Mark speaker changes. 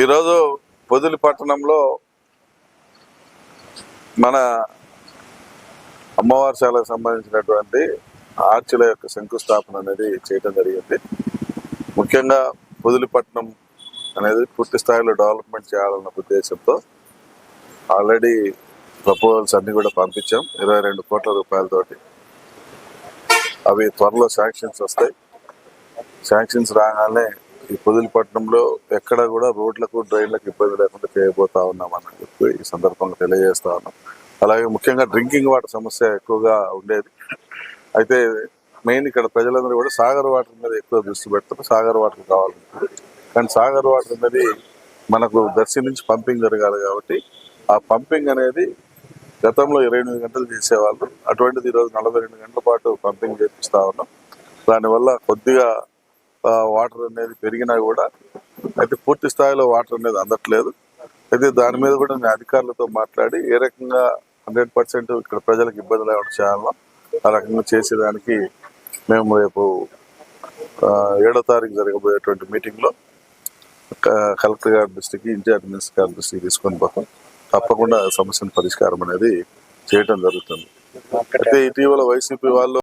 Speaker 1: ఈరోజు పొదిలి పట్టణంలో మన అమ్మవారి శాలకు సంబంధించినటువంటి ఆర్చిల యొక్క శంకుస్థాపన అనేది చేయడం జరిగింది. ముఖ్యంగా పొదిలిపట్నం అనేది పూర్తి స్థాయిలో డెవలప్మెంట్ చేయాలన్న ఉద్దేశంతో ఆల్రెడీ ప్రపోజల్స్ అన్ని కూడా పంపించాం. ఇరవై రెండు కోట్ల రూపాయలతోటి అవి త్వరలో శాంక్షన్స్ వస్తాయి. శాంక్షన్స్ రాగానే ఈ పొదిలిపట్నంలో ఎక్కడ కూడా రోడ్లకు డ్రైన్లకు ఇబ్బంది లేకుండా చేయబోతా ఉన్నామని చెప్పి ఈ సందర్భంగా తెలియజేస్తా ఉన్నాం. అలాగే ముఖ్యంగా డ్రింకింగ్ వాటర్ సమస్య ఎక్కువగా ఉండేది. అయితే మెయిన్ ఇక్కడ ప్రజలందరూ కూడా సాగర్ వాటర్ మీద ఎక్కువ దృష్టి పెడతారు. సాగర్ వాటర్ కావాలంటారు కానీ సాగర్ వాటర్ అనేది మనకు దర్శి నుంచి పంపింగ్ జరగాలి కాబట్టి ఆ పంపింగ్ అనేది గతంలో ఇరవై ఎనిమిది గంటలు చేసేవాళ్ళు. అటువంటిది ఈరోజు నలభై రెండు గంటల పాటు పంపింగ్ చేపిస్తా ఉన్నాం. దానివల్ల కొద్దిగా వాటర్ అనేది పెరిగినా కూడా అయితే పూర్తి స్థాయిలో వాటర్ అనేది అందట్లేదు. అయితే దాని మీద కూడా నేను అధికారులతో మాట్లాడి ఏ రకంగా హండ్రెడ్ పర్సెంట్ ఇక్కడ ప్రజలకు ఇబ్బంది లేకుండా చేయాలో ఆ రకంగా చేసేదానికి మేము రేపు ఏడో తారీఖు జరగబోయేటువంటి మీటింగ్లో కలెక్టర్ గారి దృష్టికి ఇన్ఛార్జ్ మినిస్టర్ గారి దృష్టికి తీసుకొని పోతాం. తప్పకుండా సమస్యను పరిష్కారం అనేది చేయటం జరుగుతుంది. అయితే ఇటీవల వైసీపీ వాళ్ళు